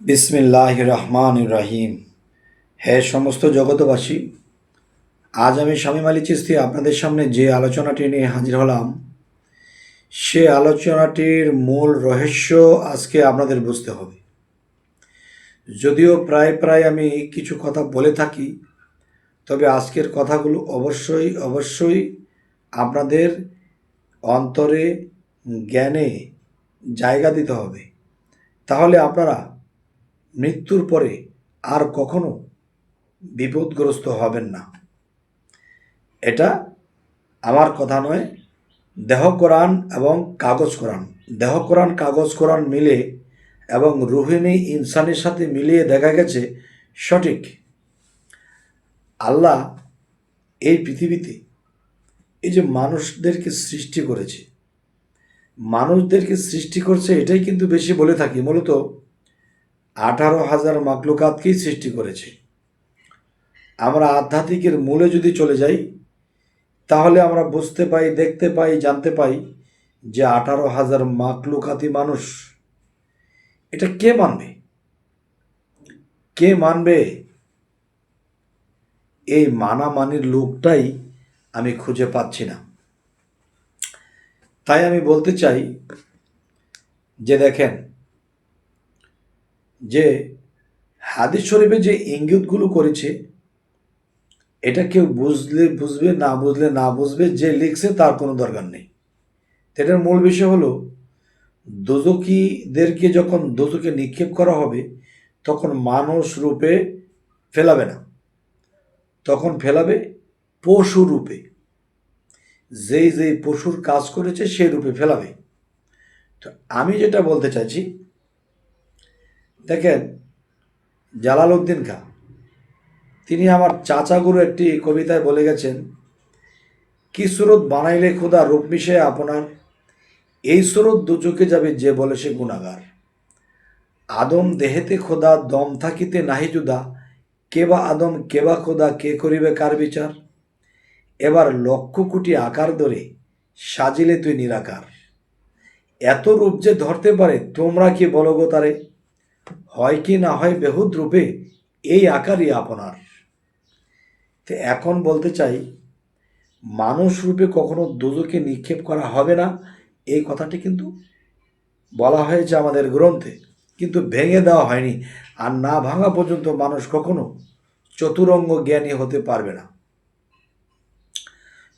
বিসমিল্লাহ রহমান রাহিম হে সমস্ত জগতবাসী আজ আমি স্বামী মালি চিস্তি আপনাদের সামনে যে আলোচনাটি নিয়ে হাজির হলাম, সে আলোচনাটির মূল রহস্য আজকে আপনাদের বুঝতে হবে। যদিও প্রায় প্রায় আমি কিছু কথা বলে থাকি, তবে আজকের কথাগুলো অবশ্যই অবশ্যই আপনাদের অন্তরে জ্ঞানে জায়গা দিতে হবে। তাহলে আপনারা মৃত্যুর পরে আর কখনো বিপদগ্রস্ত হবেন না। এটা আমার কথা নয়। দেহ কোরআন এবং কাগজ কোরআন। দেহ কোরআন, কাগজ কোরআন মিলে এবং রোহিণী ইনসানের সাথে মিলিয়ে দেখা গেছে সঠিক। আল্লাহ এই পৃথিবীতে এই যে মানুষদেরকে সৃষ্টি করেছে, মানুষদেরকে সৃষ্টি করছে এটাই কিন্তু বেশি বলে থাকি। মূলত আঠারো হাজার মাকলুকাতকেই সৃষ্টি করেছে? আমরা আধ্যাত্মিকের মূলে যদি চলে যাই, তাহলে আমরা বুঝতে পাই, দেখতে পাই, জানতে পাই যে আঠারো হাজার মাকলুকাতি মানুষ, এটা কে মানবে? কে মানবে? এই মানামানির লোকটাই আমি খুঁজে পাচ্ছি না। তাই আমি বলতে চাই যে দেখেন যে হাদিস শরীফে যে ইঙ্গিতগুলো করেছে, এটা কেউ বুঝলে বুঝবে, না বুঝলে না বুঝবে, যে লিখছে তার কোনো দরকার নেই। এটার মূল বিষয় হলো দোজকিদেরকে যখন দোজকে নিক্ষেপ করা হবে, তখন মানুষ রূপে ফেলাবে না। তখন ফেলাবে পশু রূপে। যেই যেই পশুর কাজ করেছে, সেই রূপে ফেলাবে। তো আমি যেটা বলতে চাইছি দেখেন জালাল উদ্দিন খাঁ, তিনি আমার চাচাগুরু একটি কবিতায় বলে গেছেন, কি সুরত বানাইলে খোদা রূপ মিশে আপনার, এই সুরত দুচোকে যাবে যে বলে সে গুণাগার। আদম দেহেতে খোদা, দম থাকিতে নাহি জুদা কেবা আদম কেবা খোদা, কে করিবে কার বিচার? এবার লক্ষ কোটি আকার ধরে সাজিলে তুই নিরাকার। এত রূপ যে ধরতে পারে, তোমরা কি বলগো তারে? হয় কি না হয় বেহুদ রূপে এই আকারই আপনার। তো এখন বলতে চাই, মানুষ রূপে কখনো দুজকে নিক্ষেপ করা হবে না, এই কথাটি কিন্তু বলা হয়েছে আমাদের গ্রন্থে, কিন্তু ভেঙে দেওয়া হয়নি, আর না ভাঙা পর্যন্ত মানুষ কখনো চতুরঙ্গ জ্ঞানী হতে পারবে না।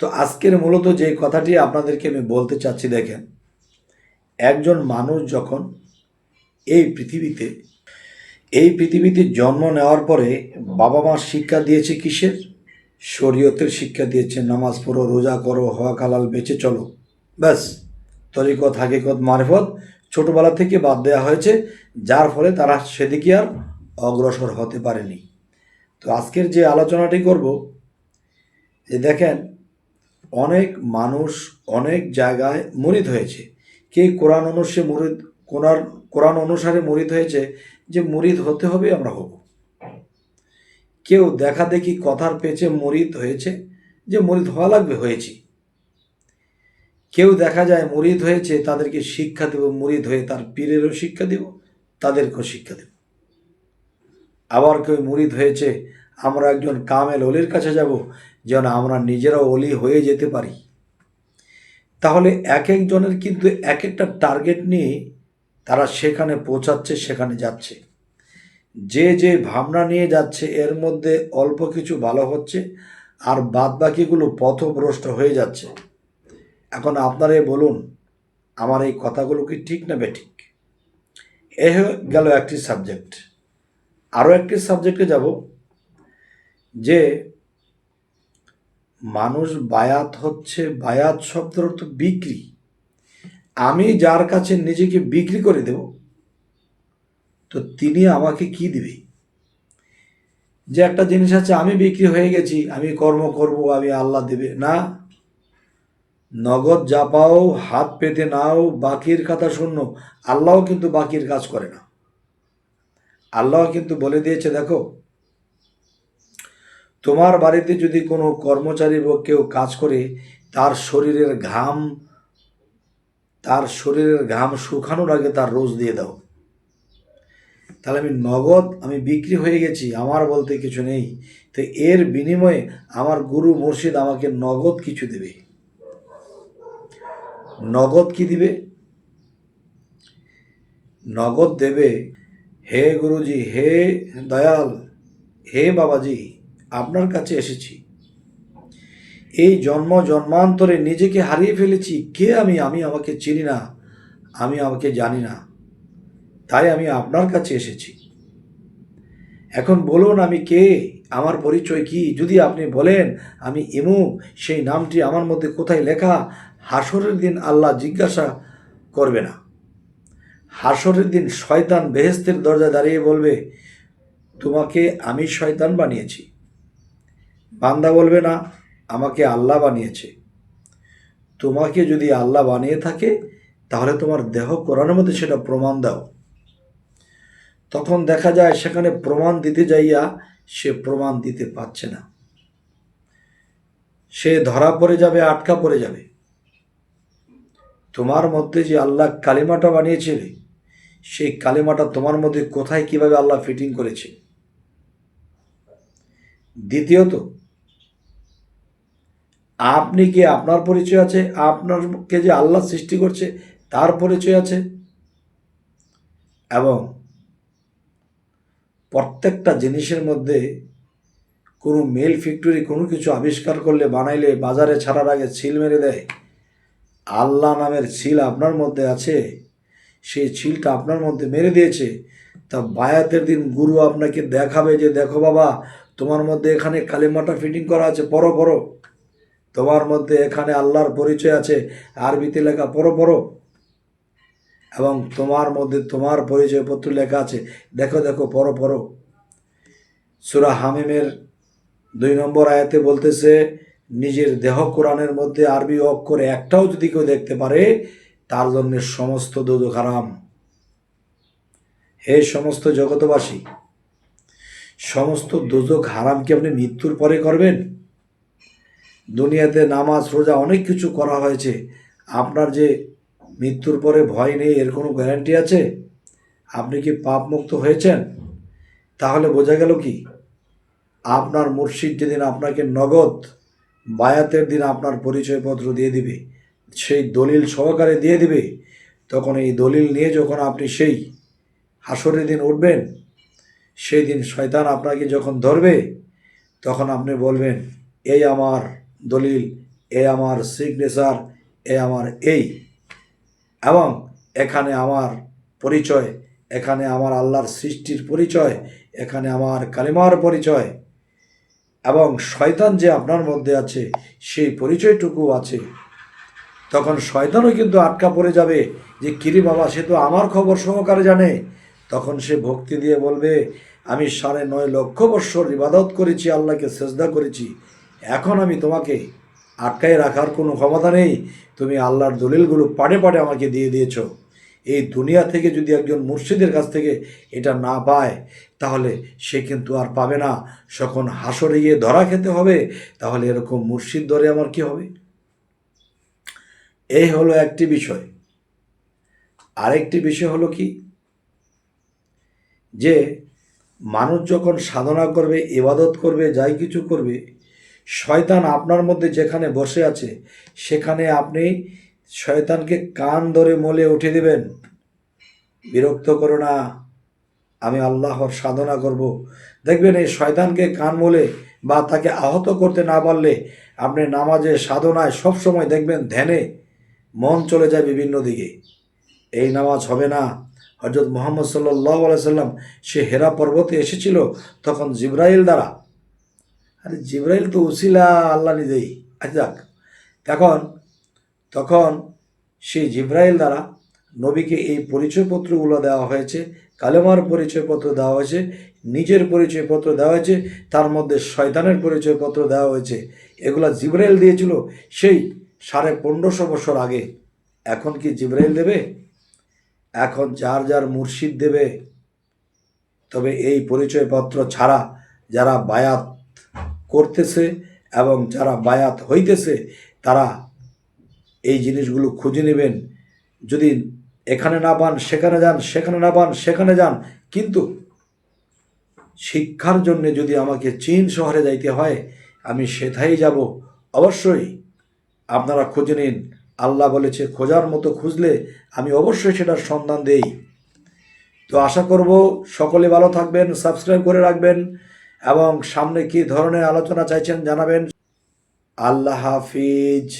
তো আজকের মূলত যে কথাটি আপনাদেরকে আমি বলতে চাচ্ছি দেখেন, একজন মানুষ যখন এই পৃথিবীতে এই পৃথিবীতে জন্ম নেওয়ার পরে বাবা মা শিক্ষা দিয়েছে কিসের? শরীয়তের শিক্ষা দিয়েছে, নামাজ পড়ো, রোজা করো, হওয়া কালাল বেঁচে চলো। ব্যাস, তরিকত, হাকিকত, মারফত ছোটোবেলা থেকে বাদ দেওয়া হয়েছে, যার ফলে তারা সেদিকে আর অগ্রসর হতে পারেনি। তো আজকের যে আলোচনাটি করব, যে দেখেন, অনেক মানুষ অনেক জায়গায় মরিদ হয়েছে। কে কোরআন অনুসারে মুরিদ কোরআন কোরআন অনুসারে মুরিদ হয়েছে যে মুরিদ হতে হবে, আমরা হব। কেউ দেখা দেখি কথার পেছে মুরিদ হয়েছে যে মুরিদ হওয়া লাগবে, হয়েছি। কেউ দেখা যায় মুরিদ হয়েছে, তাদেরকে শিক্ষা দেব, মুরিদ হয়ে তার পীরেরও শিক্ষা দেব, তাদেরকেও শিক্ষা দেব। আবার কেউ মুরিদ হয়েছে, আমরা একজন কামেল অলির কাছে যাব, যেন আমরা নিজেরাও অলি হয়ে যেতে পারি। তাহলে এক একজনের কিন্তু এক একটা টার্গেট নিয়ে তারা সেখানে পৌঁছাচ্ছে, সেখানে যাচ্ছে। যে যে ভাবনা নিয়ে যাচ্ছে, এর মধ্যে অল্প কিছু ভালো হচ্ছে আর বাদ বাকিগুলো পথভ্রষ্ট হয়ে যাচ্ছে। এখন আপনারাই বলুন, আমার এই কথাগুলো কি ঠিক না বেঠিক? এ গেল একটি সাবজেক্ট। আরও একটি সাবজেক্টে যাব, যে মানুষ বায়াত হচ্ছে, বায়াত শব্দের অর্থ বিক্রি। আমি যার কাছে নিজেকে বিক্রি করে দেব, তো তিনি আমাকে কি দিবে? যে একটা জিনিস আছে, আমি বিক্রি হয়ে গেছি, আমি কর্ম করব, আমি আল্লাহ দেবে। না। নগদ যা পাও, হাত পেতে নাও, বাকির কথা শূন্য। আল্লাহও কিন্তু বাকির কাজ করে না। আল্লাহ কিন্তু বলে দিয়েছে, দেখো, তোমার বাড়িতে যদি কোনো কর্মচারী বা কেউ কাজ করে, তার শরীরের ঘাম তার শরীরের ঘাম শুকানোর আগে তার রোজ দিয়ে দাও। তাহলে আমি নগদ আমি বিক্রি হয়ে গেছি, আমার বলতে কিছু নেই। তো এর বিনিময়ে আমার গুরু মুর্শিদ আমাকে নগদ কিছু দেবে। নগদ কি দিবে? নগদ দেবে, হে গুরুজি, হে দয়াল, হে বাবাজি, আপনার কাছে এসেছি। এই জন্ম জন্মান্তরে নিজেকে হারিয়ে ফেলেছি। কে আমি? আমি আমাকে চিনি না। আমি আমাকে জানি না। তাই আমি আপনার কাছে এসেছি। এখন বলুন আমি কে? আমার পরিচয় কি? যদি আপনি বলেন, আমি ইমুক সেই নামটি আমার মধ্যে কোথায় লেখা? হাসরের দিন আল্লাহ জিজ্ঞাসা করবে না। হাসরের দিন শয়তান বেহেস্তের দরজায় দাঁড়িয়ে বলবে, তোমাকে আমি শয়তান বানিয়েছি। বান্দা বলবে না আমাকে আল্লাহ বানিয়েছে। তোমাকে যদি আল্লাহ বানিয়ে থাকে, তাহলে তোমার দেহ কোরআনের মধ্যে সেটা প্রমাণ দাও। তখন দেখা যায় সেখানে প্রমাণ দিতে যাইয়া সে প্রমাণ দিতে পারছে না। সে ধরা পড়ে যাবে, আটকা পড়ে যাবে। তোমার মধ্যে যে আল্লাহ কালিমাটা বানিয়েছিলে সেই কালিমাটা তোমার মধ্যে কোথায় কীভাবে আল্লাহ ফিটিং করেছে? দ্বিতীয়ত আপনি কি আপনার পরিচয় আছে? আপনারকে যে আল্লাহ সৃষ্টি করছে, তার পরিচয় আছে? এবং প্রত্যেকটা জিনিসের মধ্যে কোনো মেল ফ্যাক্টরি কোনো কিছু আবিষ্কার করলে, বানাইলে, বাজারে ছাড়ার আগে ছিল মেরে দেয়। আল্লাহ নামের ছিল আপনার মধ্যে আছে। সেই ছিলটা আপনার মধ্যে মেরে দিয়েছে। তা বায়াতের দিন গুরু আপনাকে দেখাবে যে, দেখো বাবা, তোমার মধ্যে এখানে কালিমাটা ফিটিং করা আছে পরো পরো তোমার মধ্যে এখানে আল্লাহর পরিচয় আছে। আরবিতে লেখা পরো পরো এবং তোমার মধ্যে তোমার পরিচয়পত্র লেখা আছে। দেখো দেখো পরো পরো সুরা হামিমের দুই নম্বর আয়াতে বলতেছে, নিজের দেহ কোরআনের মধ্যে আরবি অক্ষর একটাও যদি কেউ দেখতে পারে, তার জন্য সমস্ত দোজক হারাম। হে সমস্ত জগতবাসী সমস্ত দোজক হারাম কি আপনি মৃত্যুর পরে করবেন? দুনিয়াতে নামাজ, রোজা অনেক কিছু করা হয়েছে। আপনার যে মৃত্যুর পরে ভয় নেই, এর কোনো গ্যারান্টি আছে? আপনি কি পাপ মুক্ত হয়েছেন? তাহলে বোঝা গেল কি? আপনার মুর্শিদ যেদিন আপনাকে নগদ বায়াতের দিন আপনার পরিচয়পত্র দিয়ে দিবে, সেই দলিল সহকারে দিয়ে দিবে, তখন এই দলিল নিয়ে যখন আপনি সেই হাসরের দিন উঠবেন, সেই দিন শয়তান আপনাকে যখন ধরবে, তখন আপনি বলবেন, এই আমার দলিল, এ আমার সিগনেচার এ আমার এই। এবং এখানে আমার পরিচয়, এখানে আমার আল্লাহর সৃষ্টির পরিচয়, এখানে আমার কালিমার পরিচয়। এবং শয়তান যে আপনার মধ্যে আছে, সেই পরিচয়টুকু আছে। তখন শয়তানও কিন্তু আটকা পড়ে যাবে যে, কিরি বাবা, সে তো আমার খবর সহকারে জানে। তখন সে ভক্তি দিয়ে বলবে, আমি সাড়ে নয় লক্ষ বৎসর ইবাদত করেছি, আল্লাহকে সেজদা করেছি। এখন আমি তোমাকে আটকায় রাখার কোনো ক্ষমতা নেই। তুমি আল্লাহর দলিলগুলো পাড়ে পাড়ে আমাকে দিয়ে দিয়েছ। এই দুনিয়া থেকে যদি একজন মুর্শিদের কাছ থেকে এটা না পায়, তাহলে সে কিন্তু আর পাবে না। যখন হাসরে গিয়ে ধরা খেতে হবে, তাহলে এরকম মুর্শিদ ধরে আমার কি হবে? এই হলো একটি বিষয়। আরেকটি বিষয় হলো কি? যে মানুষ যখন সাধনা করবে, ইবাদত করবে, যাই কিছু করবে শয়তান আপনার মধ্যে যেখানে বসে আছে, সেখানে আপনি শয়তানকে কান ধরে মলে উঠে দেবেন। বিরক্ত করো না। আমি আল্লাহর সাধনা করব। দেখবেন এই শয়তানকে কান মলে বা তাকে আহত করতে না পারলে আপনি নামাজে, সাধনায় সব সময় দেখবেন ধ্যানে মন চলে যায় বিভিন্ন দিকে। এই নামাজ হবে না। হজরত মোহাম্মদ সাল্লাহ সাল্লাম সে হেরা পর্বতে এসেছিল, তখন জিব্রাইল দ্বারা আরে জিব্রাইল তো উসিলা আল্লাহ নিজেই। আচ্ছা যাক। এখন, তখন সেই জিব্রাইল দ্বারা নবীকে এই পরিচয়পত্রগুলো দেওয়া হয়েছে, কালেমার পরিচয়পত্র দেওয়া হয়েছে, নিজের পরিচয়পত্র দেওয়া হয়েছে, তার মধ্যে শয়তানের পরিচয়পত্র দেওয়া হয়েছে। এগুলো জিব্রাইল দিয়েছিল সেই সাড়ে পনেরোশো বছর আগে। এখন কি জিব্রাইল দেবে? এখন যার যার মুর্শিদ দেবে। তবে এই পরিচয়পত্র ছাড়া যারা বায়াত করতেছে এবং যারা বায়াত হইতেছে, তারা এই জিনিসগুলো খুঁজে নেবেন। যদি এখানে না পান, সেখানে যান, সেখানে না পান, সেখানে যান। কিন্তু শিক্ষার জন্য যদি আমাকে চীন শহরে যাইতে হয়, আমি সেথাই যাব। অবশ্যই আপনারা খুঁজে নিন। আল্লাহ বলেছে, খোঁজার মতো খুঁজলে আমি অবশ্যই সেটার সন্ধান দেই। তো আশা করব সকলে ভালো থাকবেন, সাবস্ক্রাইব করে রাখবেন। এবং সামনে কি ধরনের আলোচনা চাইছেন জানাবেন? আল্লাহ হাফিজ।